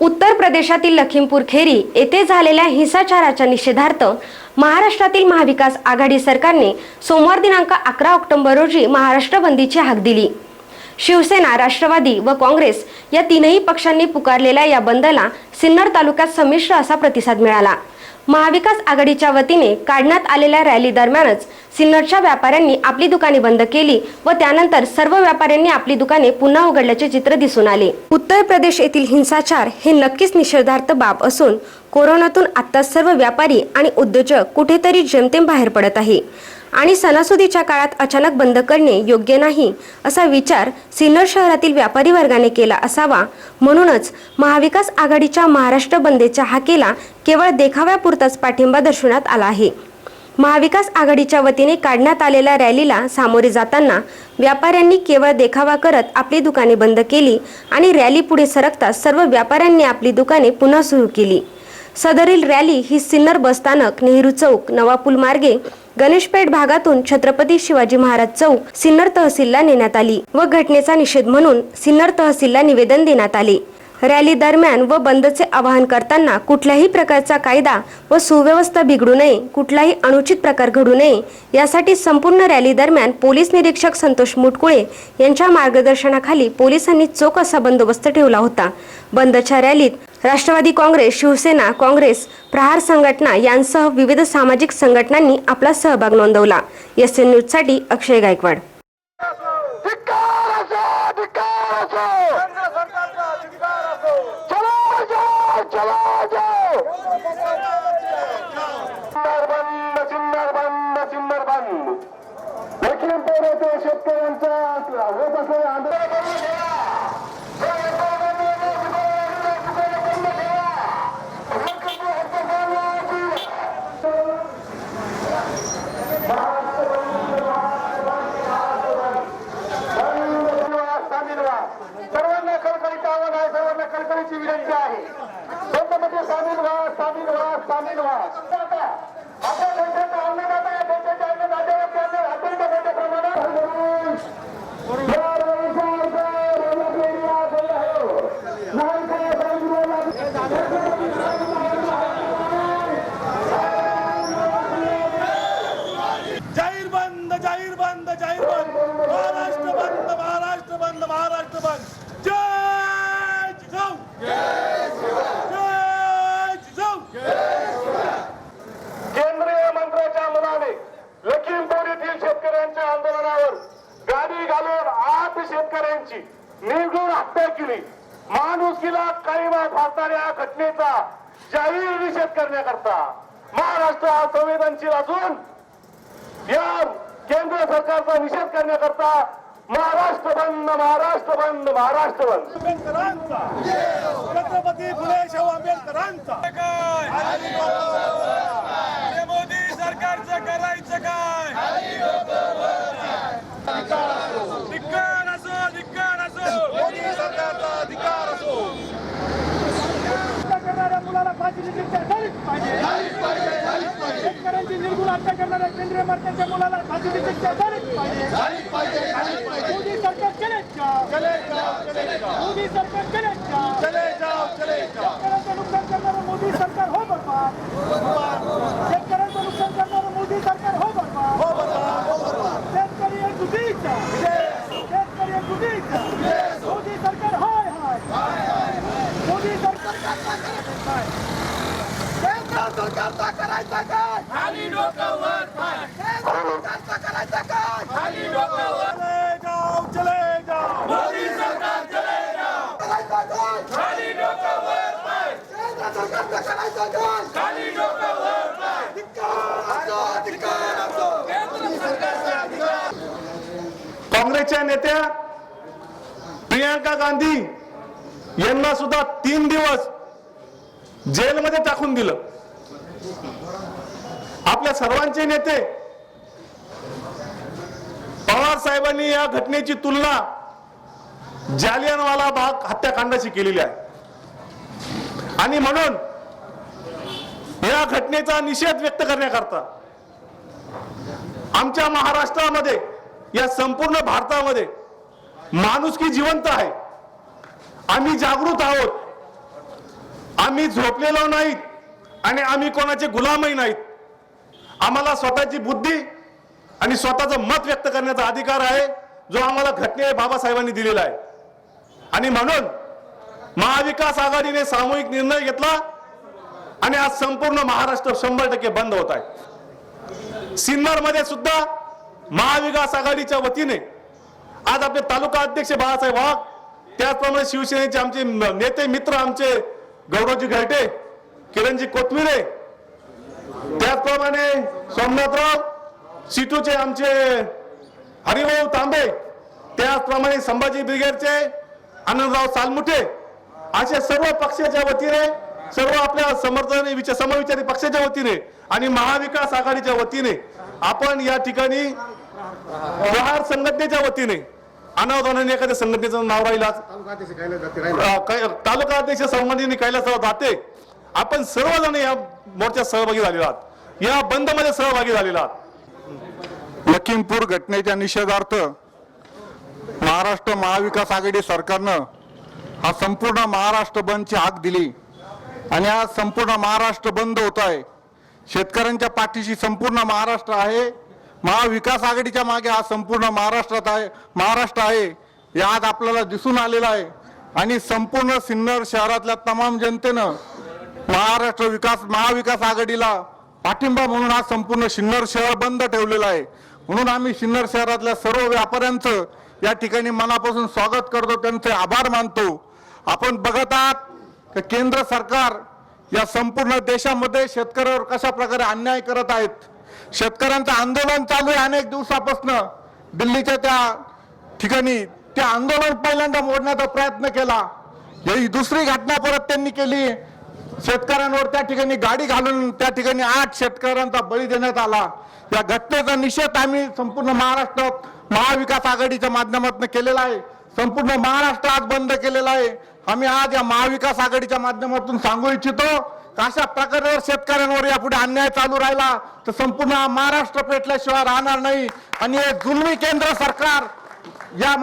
उत्तर प्रदेशातील लखीमपूर खेरी येथे झालेल्या हिंसाचाराच्या निषेधार्थ महाराष्ट्रातील महाविकास आघाडी सरकारने सोमवार दिनांक अकरा ऑक्टोबर रोजी महाराष्ट्र बंदीची हाक दिली. शिवसेना राष्ट्रवादी व काँग्रेस या तीनही पक्षांनी पुकारलेल्या या बंदला सिन्नर तालुक्यात संमिश्र असा प्रतिसाद मिळाला. महाविकास आघाडीच्या वतीने काढण्यात आलेल्या रॅली दरम्यानच सिन्नरच्या व्यापाऱ्यांनी आपली दुकाने बंद केली व त्यानंतर सर्व व्यापाऱ्यांनी आपली दुकाने पुन्हा उघडल्याचे चित्र दिसून आले. उत्तर प्रदेश येथील हिंसाचार हे नक्कीच निषेधार्थ बाब असून कोरोनातून आता सर्व व्यापारी आणि उद्योजक कुठेतरी जेमतेम बाहेर पडत आहे. आणि सणासुदीच्या काळात अचानक बंद करणे योग्य नाही असा विचार सिन्नर शहरातील व्यापारी वर्गाने केला असावा. म्हणूनच महाविकास आघाडीच्या महाराष्ट्र बंदच्या हाकेला केवळ देखाव्यापुरताच पाठिंबा दर्शवण्यात आला आहे. महाविकास आघाडीच्या वतीने काढण्यात आलेल्या रॅलीला सामोरे जाताना व्यापाऱ्यांनी केवळ देखावा करत आपली दुकाने बंद केली आणि रॅली पुढे सरकताच सर्व व्यापाऱ्यांनी आपली दुकाने पुन्हा सुरू केली. सदरील रॅली ही सिन्नर बसस्थानक नेहरू चौक नवापूल मार्गे गणेशपेठ भागातून छत्रपती शिवाजी महाराज चौक सिन्नर तहसीलला नेण्यात आली व घटनेचा निषेध म्हणून सिन्नर तहसीलला निवेदन देण्यात आले. रॅली दरम्यान व बंदचे आवाहन करताना कुठल्याही प्रकारचा कायदा व सुव्यवस्था बिघडू नये कुठलाही अनुचित प्रकार घडू नये यासाठी संपूर्ण रॅली दरम्यान पोलीस निरीक्षक संतोष मुटकुळे यांच्या मार्गदर्शनाखाली पोलिसांनी चोख असा बंदोबस्त ठेवला होता. बंदच्या रॅलीत राष्ट्रवादी काँग्रेस शिवसेना काँग्रेस प्रहार संघटना यांसह विविध सामाजिक संघटनांनी आपला सहभाग नोंदवला. एस एन न्यूजसाठी अक्षय गायकवाड धिक्कार असो धिक्कार असो केंद्र सरकारचा धिक्कार असो चलो जाओ चलो जाओ सिन्नर बंद सिन्नर बंद सिन्नर बंद लखीमपूर येथे शेतकऱ्यांचा होत असलेल्या आंदोलन बंद ठेवा. हे आंदोलन बंद ठेवा. दुकाने बंद ठेवा. लखीमपूर हत्याकांडाची महाराष्ट्र बंद, महाराष्ट्र बंद, महाराष्ट्र बंद. धन्यवाद सामील व्हा सर्वांना कळकळीचं आवाहन आहे सर्वांना कळकळीची विनंती आहे बंदमध्ये सामील व्हा सामील व्हा सामील व्हा आता आपल्या देशाचा अन्नदाता या देशाच्या अन्नदात्यावरती अन्य अत्यंत मोठ्या प्रमाणात या रविचा अर्थ रविवारी आज होईल आहे. लहान काय जाहीर बंद जाहीर बंद जाहीर बंद महाराष्ट्र बंद महाराष्ट्र बंद महाराष्ट्र बंद जय जिजाऊ जय जिजाऊ केंद्रीय मंत्र्याच्या मुलाने लखीमपूर येथील शेतकऱ्यांच्या आंदोलनावर गाडी घालून आठ शेतकऱ्यांची निर्गुण हत्या केली माणुसकीला काळीमा फासणाऱ्या घटनेचा जाहीर निषेध करण्याकरता महाराष्ट्र हा संवेदनशील असून या केंद्र सरकारचा निषेध करण्याकरता महाराष्ट्र बंद महाराष्ट्र बंद महाराष्ट्र बंद. आंबेडकरांचा. छत्रपती फुले शाहू आंबेडकरांचा. काय? मोदी सरकारचं करायचं काय धिक्कार असो धिक्कार असो मोदी सरकारचा अधिकार असो हत्या करणाऱ्या मुलाला शिक्षा झालीच पाहिजे शेतकऱ्यांची निर्गुण हत्या करणाऱ्या केंद्रीय मंत्र्यांच्या मुलाला फाशीची शिक्षा झालीच पाहिजे मोदी सरकार चले मोदी सरकार चले शेतकऱ्यांचं नुकसान करणारं मोदी सरकार हो बरबाद शेतकऱ्यांचं नुकसान करणारं मोदी सरकार हो बरबाद शेतकरी एक चुकीचा शेतकरी एक चुकीचा मोदी सरकार हाय हाय मोदी सरकार केंद्र सरकारचा करायचा काय खाली डोकं वर पाय केंद्र सरकारचा करायचा काय खाली डोकं वर चले जाओ चले जाओ मोदी सरकार चले जाओ करायचा काय खाली डोकं वर पाय केंद्र सरकारचा करायचा काय खाली डोकं वर पाय धिक्कार असो धिक्कार असो काँग्रेसच्या नेत्या प्रियांका गांधी यांना सुद्धा तीन दिवस जेलमध्ये टाकून दिलं. आपल्या सर्वांचे नेते पवार साहेबांनी या घटनेची तुलना जालियनवाला बाग हत्याकांडाशी केलेली आहे. आणि म्हणून या घटनेचा निषेध व्यक्त करण्याकरता आमच्या महाराष्ट्रामध्ये या संपूर्ण भारतामध्ये माणुसकी जिवंत आहे. आम्ही जागृत आहोत. आम्ही झोपलेलो नाहीत. आणि आम्ही कोणाचे गुलामही नाहीत. आम्हाला स्वतःची बुद्धी आणि स्वतःचं मत व्यक्त करण्याचा अधिकार आहे जो आम्हाला घटने बाबासाहेबांनी दिलेला आहे. आणि म्हणून महाविकास आघाडीने सामूहिक निर्णय घेतला आणि आज संपूर्ण महाराष्ट्र शंभर टक्के बंद होत आहे. सिन्नरमध्ये सुद्धा महाविकास आघाडीच्या वतीने आज आपले तालुका अध्यक्ष बाळासाहेब वाघ त्याचप्रमाणे शिवसेनेचे आमचे नेते मित्र आमचे गौरवजी घरटे किरणजी कोथमिरे. त्याचप्रमाणे सोमनाथराव सिटूचे आमचे हरिभाऊ तांबे त्याचप्रमाणे संभाजी ब्रिगेडचे आनंदराव सालमुठे अशा सर्व पक्षाच्या वतीने सर्व आपल्या समर्थन विचार समविचारी पक्षाच्या वतीने आणि महाविकास आघाडीच्या वतीने आपण या ठिकाणी प्रहार संघटनेच्या वतीने अनावधानाने एखाद्या संघटनेचं नाव राहिलं तालुका अध्यक्ष संबंधीने कैलासराव दाते आपण सर्वजण या मोर्चात सहभागी झालेला आहात. या बंदमध्ये सहभागी झालेला आहात. लखीमपूर घटनेच्या निषेधार्थ महाराष्ट्र महाविकास आघाडी सरकारनं हा संपूर्ण महाराष्ट्र बंदची हाक दिली. आणि आज संपूर्ण महाराष्ट्र बंद होत आहे. शेतकऱ्यांच्या पाठीशी संपूर्ण महाराष्ट्र आहे. महाविकास आघाडीच्या मागे हा संपूर्ण महाराष्ट्रात आहे महाराष्ट्र आहे हे आज आपल्याला दिसून आलेलं आहे. आणि संपूर्ण सिन्नर शहरातल्या तमाम जनतेनं महाराष्ट्र विकास महाविकास आघाडीला पाठिंबा म्हणून हा संपूर्ण सिन्नर शहर बंद ठेवलेलं आहे. म्हणून आम्ही सिन्नर शहरातल्या सर्व व्यापाऱ्यांचं या ठिकाणी मनापासून स्वागत करतो त्यांचे आभार मानतो. आपण बघत आहात केंद्र सरकार या संपूर्ण देशामध्ये शेतकऱ्यावर कशा प्रकारे अन्याय करत आहेत. शेतकऱ्यांचं आंदोलन चालू आहे अनेक दिवसापासून. दिल्लीच्या त्या ठिकाणी ते आंदोलन पहिल्यांदा मोडण्याचा प्रयत्न केला. ही दुसरी घटना परत त्यांनी केली. शेतकऱ्यांवर त्या ठिकाणी गाडी घालून त्या ठिकाणी आठ शेतकऱ्यांचा बळी देण्यात आला. या घटनेचा निषेध आम्ही संपूर्ण महाराष्ट्रात महाविकास आघाडीच्या माध्यमातून केलेला आहे. संपूर्ण महाराष्ट्र आज बंद केलेला आहे. आम्ही आज या महाविकास आघाडीच्या माध्यमातून सांगू इच्छितो अशा प्रकारे शेतकऱ्यांवर यापुढे अन्याय चालू राहिला तर संपूर्ण महाराष्ट्र पेटल्याशिवाय राहणार नाही. आणि हे जुलमी केंद्र सरकार या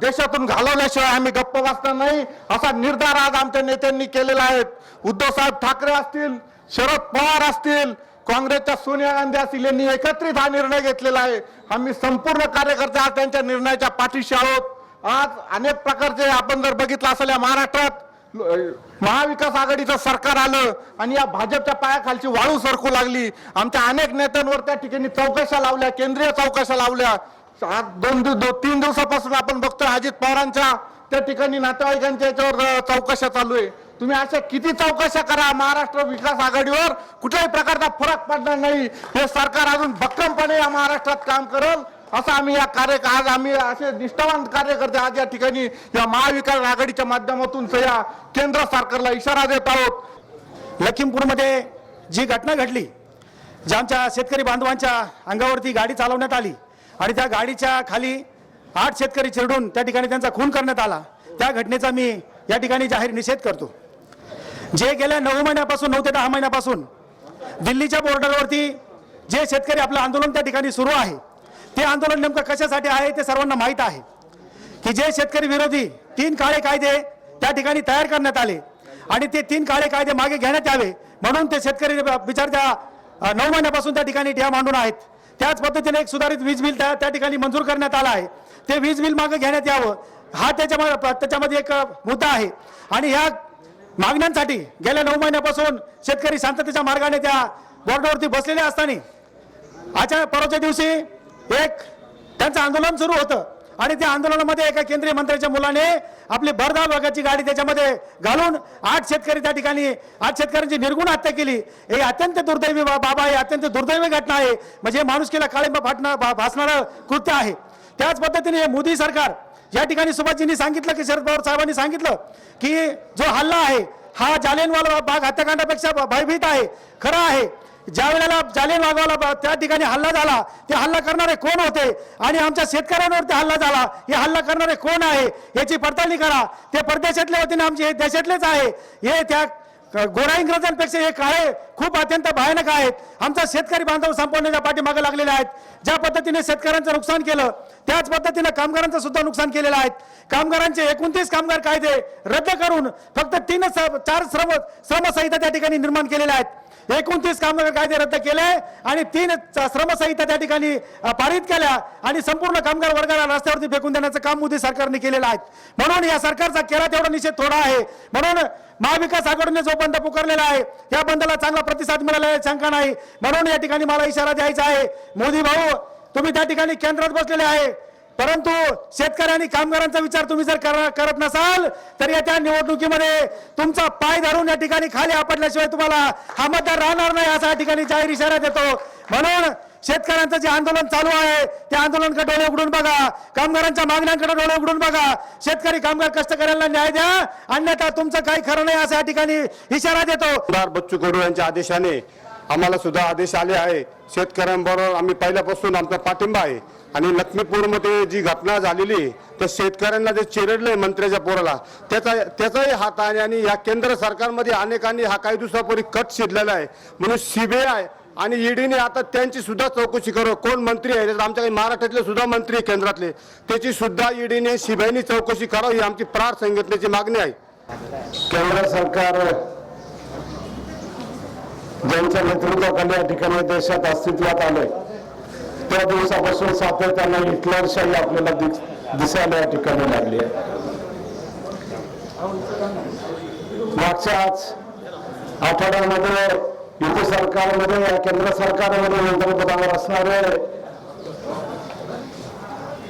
देशातून घालवल्याशिवाय आम्ही गप्प बसणार नाही. असा निर्धार आज आमच्या नेत्यांनी केलेला आहे. उद्धव साहेब ठाकरे असतील शरद पवार असतील काँग्रेसच्या सोनिया गांधी असतील यांनी एकत्रित हा निर्णय घेतलेला आहे. आम्ही संपूर्ण कार्यकर्ते आज त्यांच्या निर्णयाच्या पाठीशी आहोत. आज अनेक प्रकारचे आपण जर बघितलं असेल या महाराष्ट्रात महाविकास आघाडीचं सरकार आलं आणि या भाजपच्या पायाखालची वाळू सरकू लागली. आमच्या अनेक नेत्यांवर त्या ठिकाणी चौकशा लावल्या केंद्रीय चौकशा लावल्या. आज दोन दो तीन दिवसापासून आपण बघतोय अजित पवारांच्या त्या ठिकाणी नातेवाईकांच्या याच्यावर चौकशा चालू आहे. तुम्ही अशा किती चौकशा करा महाराष्ट्र विकास आघाडीवर? कुठल्याही प्रकारचा फरक पडणार नाही. हे सरकार अजून भक्कमपणे या महाराष्ट्रात काम करल. असं आम्ही या कार्य आज आम्ही असे निष्ठावान कार्यकर्ते आज या ठिकाणी या महाविकास आघाडीच्या माध्यमातून या केंद्र सरकारला इशारा देत आहोत. लखीमपूरमध्ये जी घटना घडली ज्या आमच्या शेतकरी बांधवांच्या अंगावरती गाडी चालवण्यात आली आणि त्या गाडीच्या खाली आठ शेतकरी चिरडून त्या ठिकाणी त्यांचा खून करण्यात आला. त्या घटनेचा मी या ठिकाणी जाहीर निषेध करतो. जे गेल्या नऊ महिन्यापासून नऊ ते दहा महिन्यापासून दिल्लीच्या बॉर्डरवरती जे शेतकरी आपलं आंदोलन त्या ठिकाणी सुरू आहे ते आंदोलन नेमकं कशासाठी आहे ते सर्वांना माहीत आहे. की जे शेतकरी विरोधी तीन काळे कायदे त्या ठिकाणी तयार करण्यात आले आणि ते तीन काळे कायदे मागे घेण्यात यावे म्हणून ते शेतकरी विचार त्या नऊ महिन्यापासून त्या ठिकाणी ठिया मांडून आहेत. त्याच पद्धतीने एक सुधारित वीज बिल त्या त्या ठिकाणी मंजूर करण्यात आला आहे. ते वीज बिल मागे घेण्यात यावं. हा त्याच्यामध्ये त्याच्यामध्ये एक मुद्दा आहे. आणि ह्या मागण्यांसाठी गेल्या नऊ महिन्यापासून शेतकरी शांततेच्या मार्गाने त्या बॉर्डरवरती बसलेले असताना आजच्या परवाच्या दिवशी एक त्यांचं आंदोलन सुरू होतं. आणि त्या आंदोलनामध्ये एका केंद्रीय मंत्र्याच्या मुलाने आपली भरधाव भागाची गाडी त्याच्यामध्ये घालून आठ शेतकरी त्या ठिकाणी आठ शेतकऱ्यांची निर्गुण हत्या केली. हे अत्यंत दुर्दैवी बाबा आहे अत्यंत दुर्दैवी घटना आहे. म्हणजे माणुसकीला काळिंब फाटणं भासणारं कृत्य आहे. त्याच पद्धतीने हे मोदी सरकार या ठिकाणी सुभाषजींनी सांगितलं की शरद पवार साहेबांनी सांगितलं की जो हल्ला आहे हा जालियनवाला बाग हत्याकांडापेक्षा भयभीत आहे खरं आहे. ज्या वेळेला जालियन वागवाला त्या ठिकाणी हल्ला झाला ते हल्ला करणारे कोण होते? आणि आमच्या शेतकऱ्यांवरती हल्ला झाला हे हल्ला करणारे कोण आहे? याची पडताळणी करा. ते परदेशातल्या ना आमचे हे देशातलेच आहे. हे त्या गोरा इंग्रजांपेक्षा हे काळे खूप अत्यंत भयानक आहेत. आमचा शेतकरी बांधव संपवण्याच्या पाठीमागे लागलेले आहेत. ज्या पद्धतीने शेतकऱ्यांचं नुकसान केलं त्याच पद्धतीने कामगारांचं सुद्धा नुकसान केलेलं आहे. कामगारांचे एकोणतीस कामगार कायदे रद्द करून फक्त तीन चार श्रम श्रमसंहिता त्या ठिकाणी निर्माण केलेल्या आहेत. एकोणतीस कामगार कायदे रद्द केले आणि तीन श्रमसंहिता त्या ठिकाणी पारित केल्या आणि संपूर्ण कामगार वर्गाला रस्त्यावरती फेकून देण्याचं काम मोदी सरकारने केलेलं आहे. म्हणून या सरकारचा केला तेवढा निषेध थोडा आहे. म्हणून महाविकास आघाडीने जो बंद पुकारलेला आहे या बंदला चांगला प्रतिसाद मिळाला आहे शंका नाही. म्हणून या ठिकाणी मला इशारा द्यायचा आहे. मोदी भाऊ तुम्ही त्या ठिकाणी केंद्रात बसलेले आहे. परंतु शेतकऱ्यांनी कामगारांचा विचार तुम्ही जर करत नसाल तर येत्या निवडणुकीमध्ये तुमचा पाय धरून या ठिकाणी खाली आपटल्याशिवाय तुम्हाला हा मतदार राहणार नाही असा या ठिकाणी जाहीर इशारा देतो. म्हणून शेतकऱ्यांचं जे आंदोलन चालू आहे त्या आंदोलनकडे डोळे उघडून बघा. कामगारांच्या मागण्यांकडे डोळे उघडून बघा. शेतकरी कामगार कष्टकऱ्यांना न्याय द्या अन्यथा तुमचं काही खरं नाही असा या ठिकाणी इशारा देतो. बच्चू कडू यांच्या आदेशाने आम्हाला सुद्धा आदेश आले आहे. शेतकऱ्यांबरोबर आम्ही पहिल्यापासून आमचा पाठिंबा आहे. आणि लक्ष्मीपूरमध्ये जी घटना झालेली तर शेतकऱ्यांना जे चिरडलंय मंत्र्याच्या पोराला त्याचा त्याचाही हात आहे आणि या केंद्र सरकारमध्ये अनेकांनी हा काही दिवसापूर्वी कट शिरलेला आहे. म्हणून सीबीआय आणि ईडीने आता त्यांची सुद्धा चौकशी करू. कोण मंत्री आहे? आमच्या काही महाराष्ट्रातले सुद्धा मंत्री आहे केंद्रातले. त्याची सुद्धा ईडीने सीबीआयने चौकशी करावी ही आमची प्रार संघटनेची मागणी आहे. केंद्र सरकार ज्यांच्या नेतृत्वाखाली या ठिकाणी देशात अस्तित्वात आलंय त्या दिवसापासून सातत्यानं हिटलरशाही आपल्याला दिस- दिसायला या ठिकाणी लागली आहे. मागच्याच आठवड्यामध्ये युती सरकारमध्ये या केंद्र सरकारमध्ये मंत्रिपदावर असणारे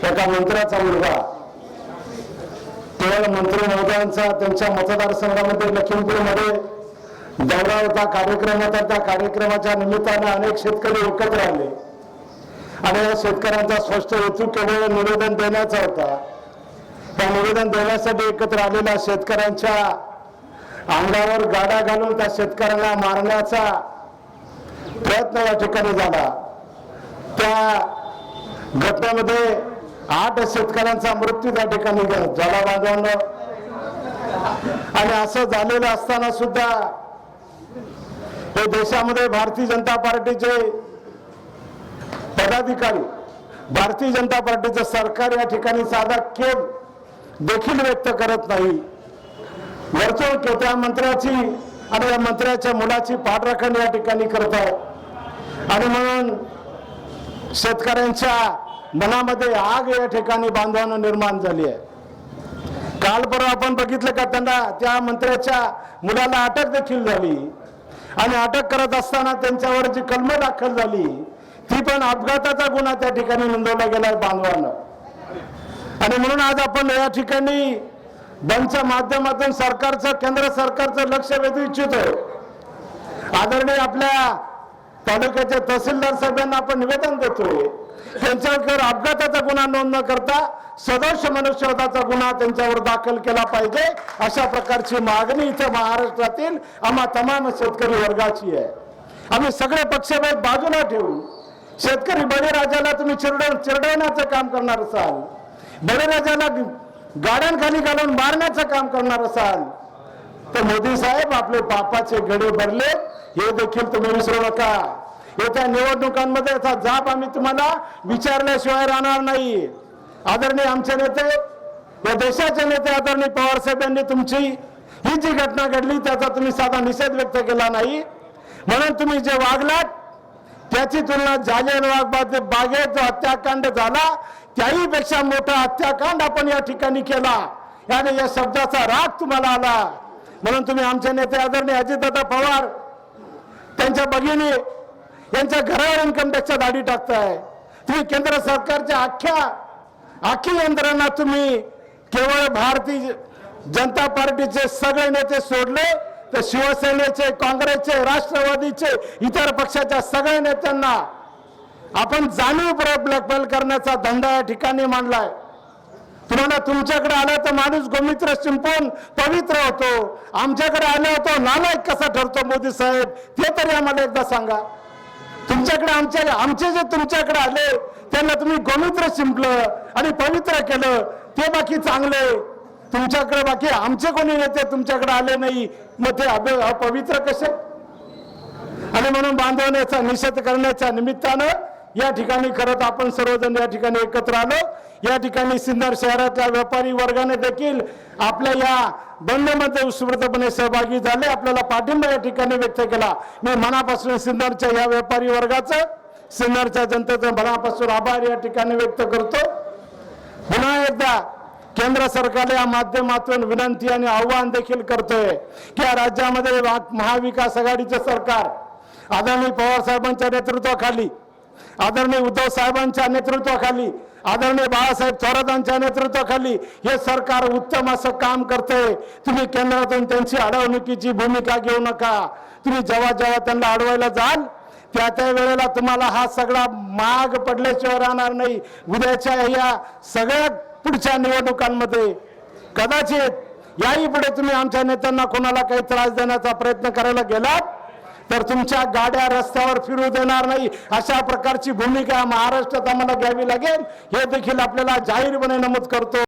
एका मंत्र्याचा मुलगा केवळ मंत्री महोदयांचा त्यांच्या मतदारसंघामध्ये लखीमपूरमध्ये दौरा होता कार्यक्रम होता त्या कार्यक्रमाच्या निमित्तानं अनेक शेतकरी एकत्र आले. आणि शेतकऱ्यांचा स्पष्ट हेतू केवळ निवेदन देण्याचा होता. त्या निवेदन देण्यासाठी एकत्र आलेल्या शेतकऱ्यांच्या अंगावर गाडा घालून त्या शेतकऱ्यांना मारण्याचा प्रयत्न या ठिकाणी झाला. त्या घटनेमध्ये आठ शेतकऱ्यांचा मृत्यू त्या ठिकाणी झाला बांधवांना आणि असं झालेलं असताना सुद्धा हे देशामध्ये भारतीय जनता पार्टीचे पदाधिकारी भारतीय जनता पार्टीचं सरकार या ठिकाणी साधा खेळ देखील व्यक्त करत नाही. वरचोळ त्या मंत्र्याची आणि या मंत्र्याच्या मुलाची पाठराखण या ठिकाणी करत आहे. आणि म्हणून शेतकऱ्यांच्या मनामध्ये आग या ठिकाणी बांधवानं निर्माण झाली आहे. काल परवा आपण बघितलं का त्यांना त्या मंत्र्याच्या मुलाला अटक देखील झाली. आणि अटक करत असताना त्यांच्यावर जी कलम दाखल झाली ती पण अपघाताचा गुन्हा त्या ठिकाणी नोंदवला गेलाय बांधवानं. आणि म्हणून आज आपण या ठिकाणी बंदच्या माध्यमातून सरकारचं केंद्र सरकारचं लक्ष वेधू इच्छितो. आदरणीय आपल्या तालुक्याच्या तहसीलदार साहेबांना आपण निवेदन देतोय त्यांच्यावर अपघाताचा गुन्हा नोंद न करता सदोष मनुष्यवधाचा गुन्हा त्यांच्यावर दाखल केला पाहिजे अशा प्रकारची मागणी इथं महाराष्ट्रातील आम्हा तमाम शेतकरी वर्गाची आहे. आम्ही सगळे पक्षभेद बाजूला ठेवून शेतकरी बळीराजाला तुम्ही चिरडव चिरडवण्याचं काम करणार असाल. बळीराजाला गाड्यांखाली घालून मारण्याचं काम करणार असाल. तर मोदी साहेब आपले बापाचे गडे भरले. हे देखील तुम्ही विसरू नका. येत्या निवडणुकांमध्ये याचा जाब आम्ही तुम्हाला विचारल्याशिवाय राहणार नाही. आदरणीय आमचे नेते या देशाचे नेते आदरणीय पवार साहेब यांनी तुमची ही जी घटना घडली त्याचा तुम्ही साधा निषेध व्यक्त केला नाही. म्हणून तुम्ही जे वागलात त्याची तुलना जालियनवाग बागेत जो हत्याकांड झाला. त्याही पेक्षा मोठा हत्याकांड आपण या ठिकाणी केला. याने या शब्दाचा राग तुम्हाला आला. म्हणून तुम्ही आमचे नेते आदरणीय अजितदादा पवार त्यांच्या भगिनी यांच्या घरावर इन्कम टॅक्सच्या दाढी टाकताय. तुम्ही केंद्र सरकारच्या अख्ख्या आखी यंत्रणा तुम्ही केवळ भारतीय जनता पार्टीचे सगळे नेते सोडले. तर शिवसेनेचे काँग्रेसचे राष्ट्रवादीचे इतर पक्षाच्या सगळ्या नेत्यांना आपण जाणीवपूर्वक ब्लॅकमेल करण्याचा धंदा या ठिकाणी मांडलाय. तुम्हाला तुमच्याकडे आला तर माणूस गोमित्र शिंपून पवित्र होतो. आमच्याकडे आला होतो नालायक कसा ठरतो मोदी साहेब? ते तरी आम्हाला एकदा सांगा. तुमच्याकडे आमच्या आमचे जे तुमच्याकडे आले त्यांना तुम्ही गोमित्र शिंपलं आणि पवित्र केलं ते बाकी चांगले. तुमच्याकडे बाकी आमचे कोणी नेते तुमच्याकडे आले नाही? मग ते अभि अपवित्र कसे? आणि म्हणून बांधवण्याचा निषेध करण्याच्या निमित्तानं या ठिकाणी खरंच आपण सर्वजण या ठिकाणी एकत्र आलो. या ठिकाणी सिन्नर शहरातल्या व्यापारी वर्गाने देखील आपल्या या बंदमध्ये उत्स्फूर्तपणे सहभागी झाले. आपल्याला पाठिंबा या ठिकाणी व्यक्त केला. मी मनापासून सिन्नरच्या या व्यापारी वर्गाचं सिन्नरच्या जनतेचं मनापासून आभार या ठिकाणी व्यक्त करतो. पुन्हा एकदा केंद्र सरकारला या माध्यमातून विनंती आणि आव्हान देखील करतोय की या राज्यामध्ये महाविकास आघाडीचे सरकार आदरणीय पवार साहेबांच्या नेतृत्वाखाली आदरणीय उद्धव साहेबांच्या नेतृत्वाखाली आदरणीय बाळासाहेब थोरातांच्या नेतृत्वाखाली हे सरकार उत्तम असं काम करतंय. तुम्ही केंद्रातून त्यांची अडवणुकीची भूमिका घेऊ नका. तुम्ही जेव्हा जेव्हा त्यांना अडवायला जाल त्या त्या वेळेला तुम्हाला हा सगळा माग पडल्याशिवाय राहणार नाही. उद्याच्या या सगळ्या पुढच्या निवडणुकांमध्ये कदाचित याही पुढे तुम्ही आमच्या नेत्यांना कोणाला काही त्रास देण्याचा प्रयत्न करायला गेलात तर तुमच्या गाड्या रस्त्यावर फिरू देणार नाही अशा प्रकारची भूमिका महाराष्ट्रात आम्हाला घ्यावी लागेल. हे देखील आपल्याला जाहीरपणे नमूद करतो.